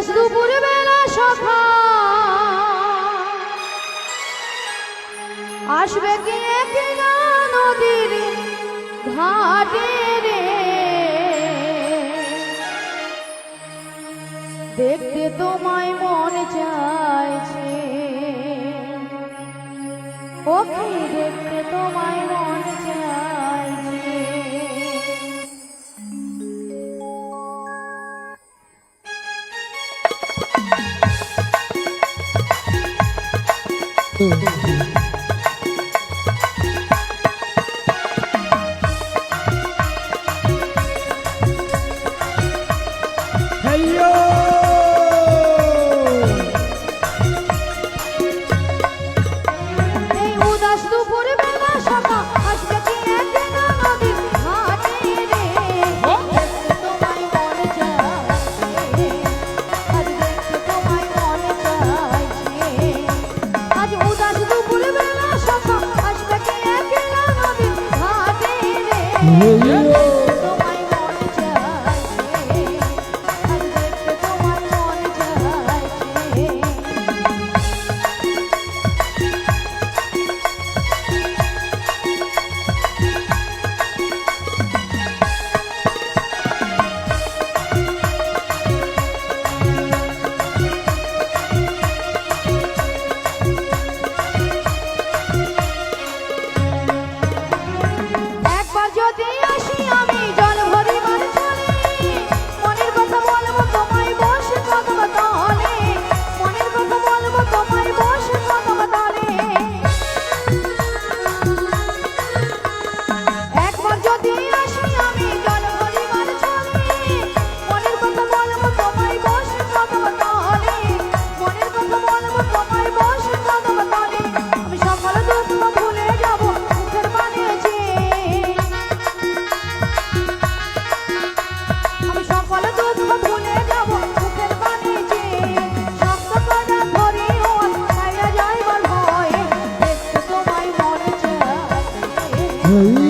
আকাশ দুপুর বেলা সখা আসবে কি নদীর ঘাটে রে? দেখতে তোমায় Hey yo! Yeah. Oh.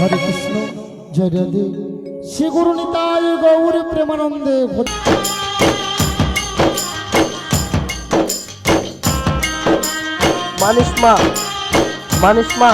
হরে কৃষ্ণ জয় রাধে শ্রী গুরু নিতায় গৌরী প্রেমানন্দে মানুষ মা মানুষ মা।